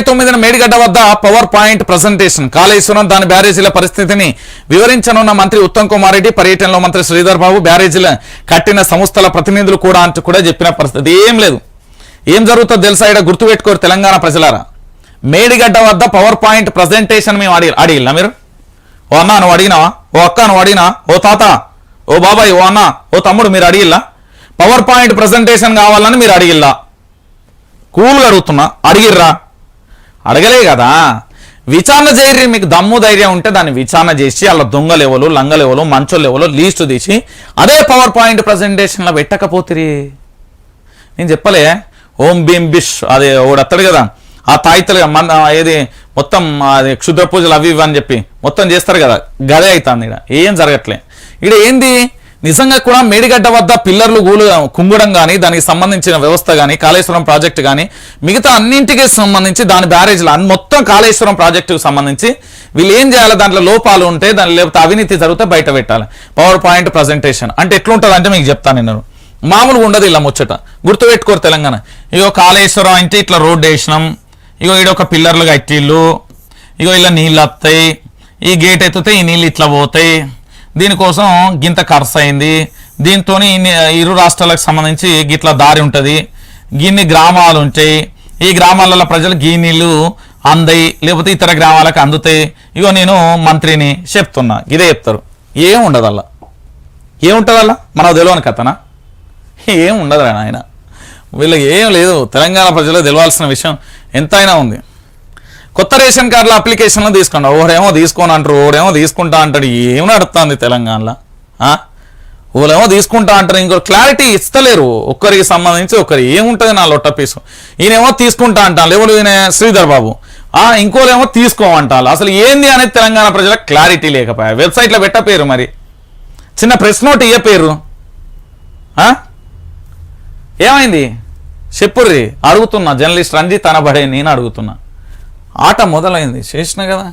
ఇరవై తొమ్మిదిన మేడిగడ్డ వద్ద పవర్ పాయింట్ ప్రజెంటేషన్ కాళేశ్వరం దాని బ్యారేజీల పరిస్థితిని వివరించనున్న మంత్రి ఉత్తమ్ కుమార్ రెడ్డి పర్యటనలో మంత్రి శ్రీధర్ బాబు బ్యారేజీల కట్టిన సంస్థల ప్రతినిధులు కూడా అంటూ కూడా చెప్పిన పరిస్థితి. ఏం లేదు. ఏం జరుగుతుందో తెలుసా? ఇక్కడ గుర్తుపెట్టుకోరు తెలంగాణ ప్రజలారా. మేడిగడ్డ వద్ద పవర్ పాయింట్ ప్రజెంటేషన్ మేము అడిగి అడిగిల్లా మీరు? ఓ అన్న నువ్వు అడిగినావా? ఓ అక్క నువ్వు అడిగినా? ఓ తాత ఓ బాబాయ్ ఓ అన్న ఓ తమ్ముడు మీరు అడిగిల్లా? పవర్ పాయింట్ ప్రజెంటేషన్ కావాలని మీరు అడిగిల్లా? కూల్గా అడుగుతున్నా. అడిగిర్రా? అడగలే కదా? విచారణ చేయరు మీకు దమ్ము ధైర్యం ఉంటే దాన్ని విచారణ చేసి అలా దొంగ లెవెలు లంగ లెవెలు మంచో లెవెలు లీస్ట్ తీసి అదే పవర్ పాయింట్ ప్రజెంటేషన్లో పెట్టకపోతిరి. నేను చెప్పలే. ఓం భీమ్ బిష్ అదే ఒకడు కదా? ఆ తాయితలు మన ఏది మొత్తం అది క్షుద్ర పూజలు అవి ఇవి అని చెప్పి మొత్తం చేస్తారు కదా? గదే అవుతుంది ఇక్కడ ఏం జరగట్లే. ఇక్కడ ఏంది? నిజంగా కూడా మేడిగడ్డ వద్ద పిల్లర్లు గూలు కుంగడం కానీ దానికి సంబంధించిన వ్యవస్థ కానీ కాళేశ్వరం ప్రాజెక్టు కానీ మిగతా అన్నింటికి సంబంధించి దాని బ్యారేజ్లు మొత్తం కాళేశ్వరం ప్రాజెక్టుకు సంబంధించి వీళ్ళు ఏం చేయాలి? దాంట్లో లోపాలు ఉంటే దాని లేకపోతే అవినీతి జరిగితే బయట పెట్టాలి. Power point presentation. అంటే ఎట్లుంటుంది అంటే మీకు చెప్తాను నేను. మామూలుగా ఉండదు ఇలా ముచ్చట. గుర్తుపెట్టుకోరు తెలంగాణ. ఇగో కాళేశ్వరం అంటే ఇట్లా రోడ్డు వేసినాం. ఇగో ఈడ ఒక పిల్లర్లు కట్టిళ్ళు. ఇగో ఇలా నీళ్ళు వస్తాయి ఈ గేట్ ఎత్తితే ఈ నీళ్ళు ఇట్లా పోతాయి. దీనికోసం గింత ఖర్చు అయింది దీంతో ఇరు రాష్ట్రాలకు సంబంధించి గిట్ల దారి ఉంటుంది. గిన్ని గ్రామాలు ఉంటాయి ఈ గ్రామాలలో ప్రజలు గీ నీళ్ళు అందయి లేకపోతే ఇతర గ్రామాలకు అందుతాయి. ఇగో నేను మంత్రిని చెప్తున్నా. ఇదే చెప్తారు. ఏం ఉండదు అలా ఏముంటుంది అలా మనకు తెలియని కథనా? ఏం ఉండదు ఆయన వీళ్ళకి ఏం లేదు. తెలంగాణ ప్రజలకు తెలియాల్సిన విషయం ఎంతైనా ఉంది. కొత్త రేషన్ కార్డుల అప్లికేషన్లు తీసుకోండి ఓడేమో తీసుకోను అంటారు ఓడేమో తీసుకుంటా అంటాడు. ఏమి నడుస్తుంది తెలంగాణలో? ఓలేమో తీసుకుంటా అంటారు. ఇంకో క్లారిటీ ఇస్తలేరు. ఒక్కరికి సంబంధించి ఒక్కరు. ఏముంటుంది నా లొట్ట పీసు? ఈయనేమో తీసుకుంటా అంటాను ఎవరు ఈయన? శ్రీధర్ బాబు. ఆ ఇంకోలేమో తీసుకోమంటారు అసలు ఏంది అనేది తెలంగాణ ప్రజలకు క్లారిటీ లేకపోయా? వెబ్సైట్లో పెట్టపేరు మరి. చిన్న ప్రెస్ నోట్ ఇయ్య పేరు ఏమైంది? చెప్పుర్రి అడుగుతున్నా. జర్నలిస్ట్ రంజిత్ అనబడే నేను అడుగుతున్నా. ఆట మొదలైంది. చేసిన కదా?